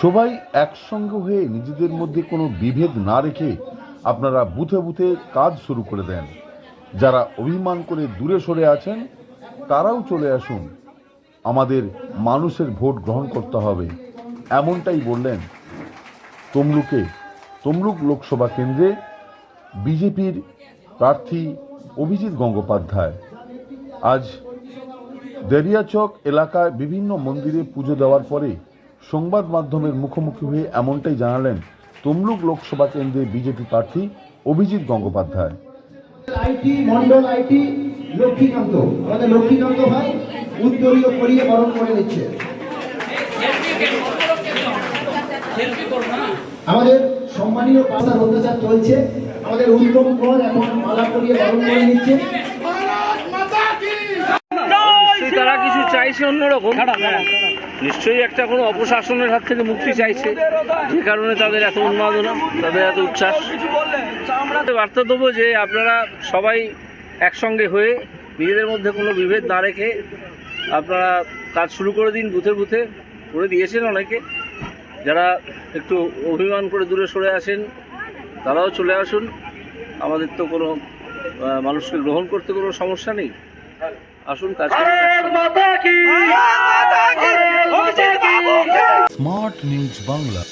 সবাই একসঙ্গে হয়ে নিজেদের মধ্যে কোনো বিভেদ না রেখে আপনারা বুথে বুথে কাজ শুরু করে দেন। যারা অভিমান করে দূরে সরে আছেন, তারাও চলে আসুন। আমাদের মানুষের ভোট গ্রহণ করতে হবে। এমনটাই বললেন তমলুকে তমলুক লোকসভা কেন্দ্রে বিজেপির প্রার্থী অভিজিৎ গঙ্গোপাধ্যায়। আজ দেরিয়াচক এলাকায় বিভিন্ন মন্দিরে পুজো দেওয়ার পরে সংবাদ মাধ্যমের মুখোমুখি হয়ে এমনটাই জানালেন তমলুক লোকসভা কেন্দ্রে বিজেপি প্রার্থী অভিজিৎ গঙ্গোপাধ্যায়। IT, Mondal IT, Lakshmikanta. আমাদের লক্ষ্মীকান্ত ভাই উত্তরীয় করিয়ে বরণ করে নিচ্ছে। আমাদের সম্মানীয় পাশার অত্যাচার চলছে। আমাদের উত্তম কর এখন মালা করিয়ে বরণ করে নিচ্ছে। চাইছে অন্যরকম। নিশ্চয়ই একটা কোনো অপশাসনের হাত থেকে মুক্তি চাইছে। যে কারণে তাদের এত উন্মাদনা, তাদের এত উচ্ছ্বাস। বার্তা দেবো যে আপনারা সবাই একসঙ্গে হয়ে নিজেদের মধ্যে কোনো বিভেদ না রেখে আপনারা কাজ শুরু করে দিন বুথে বুথে। করে দিয়েছেন অনেকে। যারা একটু অভিমান করে দূরে সরে আসেন, তারাও চলে আসুন। আমাদের তো কোনো মানুষকে গ্রহণ করতে কোনো সমস্যা নেই। আসুন কাজ। Smart news Bangla.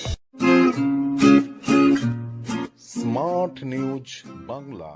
Smart news Bangla.